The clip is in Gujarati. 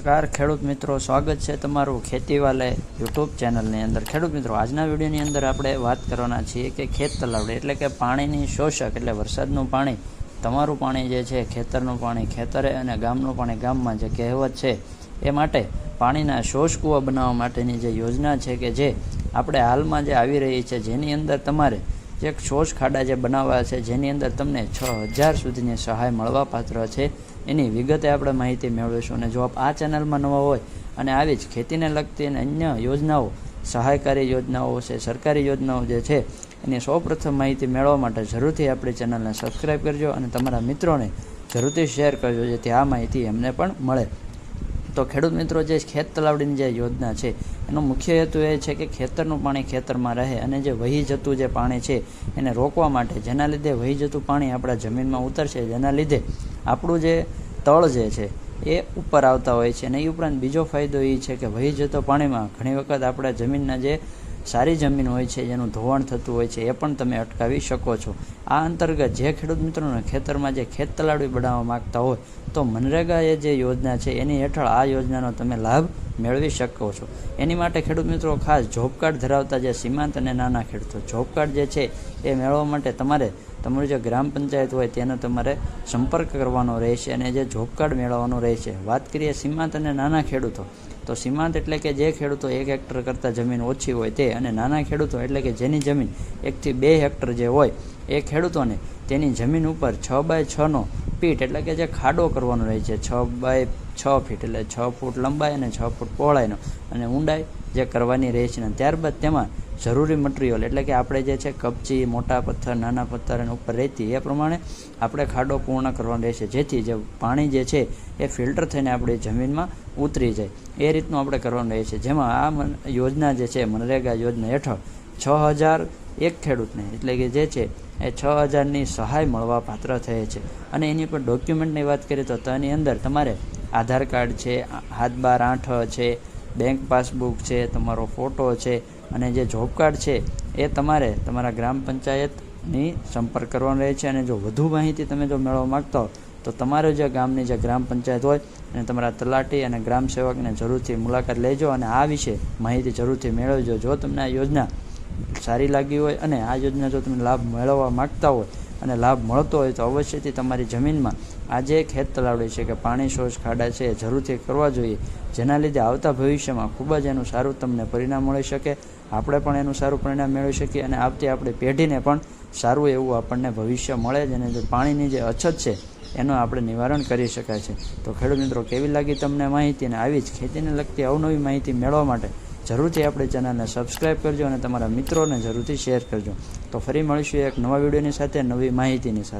નમસ્કાર, ખેડૂત મિત્રો, સ્વાગત છે તમારું ખેતીવાલે યુટ્યુબ ચેનલની અંદર. ખેડૂત મિત્રો, આજના વિડીયોની અંદર આપણે વાત કરવાના છીએ કે ખેત તલાવડી એટલે કે પાણીની શોષક એટલે વરસાદનું પાણી. તમારું પાણી જે છે, ખેતરનું પાણી, ખેતરે અને ગામનું પાણી, ગામમાં જે કહેવત છે, એ માટે પાણીના શોષ કૂવા બનાવવા માટેની જે યોજના છે કે જે આપણે હાલમાં જે આવી રહી છે, જેની અંદર તમારે જે શોષ ખાડા જે બનાવવા છે, જેની અંદર તમને છ હજાર સુધીની સહાય મળવા પાત્ર છે. એની વિગતે આપણે માહિતી મેળવીશું અને જો આપ આ ચેનલમાં નવા હોય અને આવી જ ખેતીને લગતી અને અન્ય યોજનાઓ, સહાયકારી યોજનાઓ છે, સરકારી યોજનાઓ જે છે, એની સૌપ્રથમ માહિતી મેળવવા માટે જરૂરથી આપણી ચેનલને સબસ્ક્રાઈબ કરજો અને તમારા મિત્રોને જરૂરથી શેર કરજો, જેથી આ માહિતી એમને પણ મળે. તો ખેડૂત મિત્રો જે ખેત તલાવડીની જે યોજના છે, એનો મુખ્ય હેતુ એ છે કે ખેતરનું પાણી ખેતરમાં રહે અને જે વહી જતું જે પાણી છે, એને રોકવા માટે, જેના લીધે વહી જતું પાણી આપણા જમીનમાં ઉતરશે, જેના લીધે આપણું જે તળ જે છે, એ ઉપર આવતા હોય છે અને એ ઉપરાંત બીજો ફાયદો એ છે કે વહી જતો પાણીમાં ઘણી વખત આપણા જમીનના જે સારી જમીન હોય છે, જેનું ધોવાણ થતું હોય છે, એ પણ તમે અટકાવી શકો છો. આ અંતર્ગત જે ખેડૂત મિત્રોને ખેતરમાં જે ખેત તલાડવી બનાવવા માગતા હોય, તો મનરેગા એ જે યોજના છે, એની હેઠળ આ યોજનાનો તમે લાભ મેળવી શકો છો. એની માટે ખેડૂત મિત્રો ખાસ જોબ કાર્ડ ધરાવતા જે સીમાંત અને નાના ખેડૂતો જોબ કાર્ડ જે છે, એ મેળવવા માટે તમારે, તમારું જે ગ્રામ પંચાયત હોય, તેનો તમારે સંપર્ક કરવાનો રહેશે અને જે જોબ કાર્ડ મેળવવાનો રહેશે. વાત કરીએ સીમાંત અને નાના ખેડૂતો, તો સીમાંત એટલે કે જે ખેડૂતો એક હેક્ટર કરતાં જમીન ઓછી હોય તે અને નાના ખેડૂતો એટલે કે જેની જમીન એકથી બે હેક્ટર જે હોય, એ ખેડૂતોને તેની જમીન ઉપર છ બાય છનો ફીટ એટલે કે જે ખાડો કરવાનો રહે છે, છ બાય છ ફીટ એટલે છ ફૂટ લંબાઈ અને છ ફૂટ પહોળાઈનો, અને ઊંડાઈ જે કરવાની રહે છે. અને ત્યારબાદ તેમાં જરૂરી મટીરિયલ એટલે કે આપણે જે છે કપચી મોટા પથ્થર, નાના પથ્થર અને ઉપર રહેતી, એ પ્રમાણે આપણે ખાડો પૂર્ણ કરવાનો રહેશે. જેથી જે પાણી જે છે એ ફિલ્ટર થઈને આપણી જમીનમાં ઉતરી જાય. એ રીતનું આપણે કરવાનું રહે છે. જેમાં આ યોજના જે છે, મનરેગા યોજના હેઠળ છ હજાર એક ખેડૂતને, એટલે કે જે છે, એ છ હજારની સહાય મળવા પાત્ર થયે છે. અને એની પર ડોક્યુમેન્ટની વાત કરીએ તો તેની અંદર તમારે આધાર કાર્ડ છે આ- હાથબાર આઠ છે બેંક પાસબુક છે, તમારો ફોટો છે, અને જે જોબ કાર્ડ છે, એ તમારે તમારા ગ્રામ પંચાયતની સંપર્ક કરવાનો રહે છે. અને જો વધુ માહિતી તમે જો મેળવવા માગતા હો, તો તમારે જે ગામની જે ગ્રામ પંચાયત હોય અને તમારા તલાટી અને ગ્રામ સેવકને જરૂરથી મુલાકાત લેજો અને આ વિશે માહિતી જરૂરથી મેળવજો. જો તમને આ યોજના સારી લાગી હોય અને આ યોજના જો તમે લાભ મેળવવા માગતા હોય અને લાભ મળતો હોય તો અવશ્યથી તમારી જમીનમાં આજે ખેત તલાવડી છે કે પાણી શોષ ખાડા છે એ જરૂરથી કરવા જોઈએ. જેના લીધે આવતા ભવિષ્યમાં ખૂબ જ એનું સારું તમને પરિણામ મળી શકે, આપણે પણ એનું સારું પરિણામ મેળવી શકીએ અને આવતી આપણી પેઢીને પણ સારું એવું આપણને ભવિષ્ય મળે જ અને જે પાણીની જે અછત છે એનું આપણે નિવારણ કરી શકાય છે. તો ખેડૂત મિત્રો, કેવી લાગી તમને માહિતી? અને આવી જ ખેતીને લગતી અવનવી માહિતી મેળવવા માટે જરૂરથી આપણી ચેનલને સબસ્ક્રાઈબ કરજો અને તમારા મિત્રોને જરૂરથી શેર કરજો. તો ફરી મળીશું એક નવા વિડીયોની સાથે, નવી માહિતીની સાથે.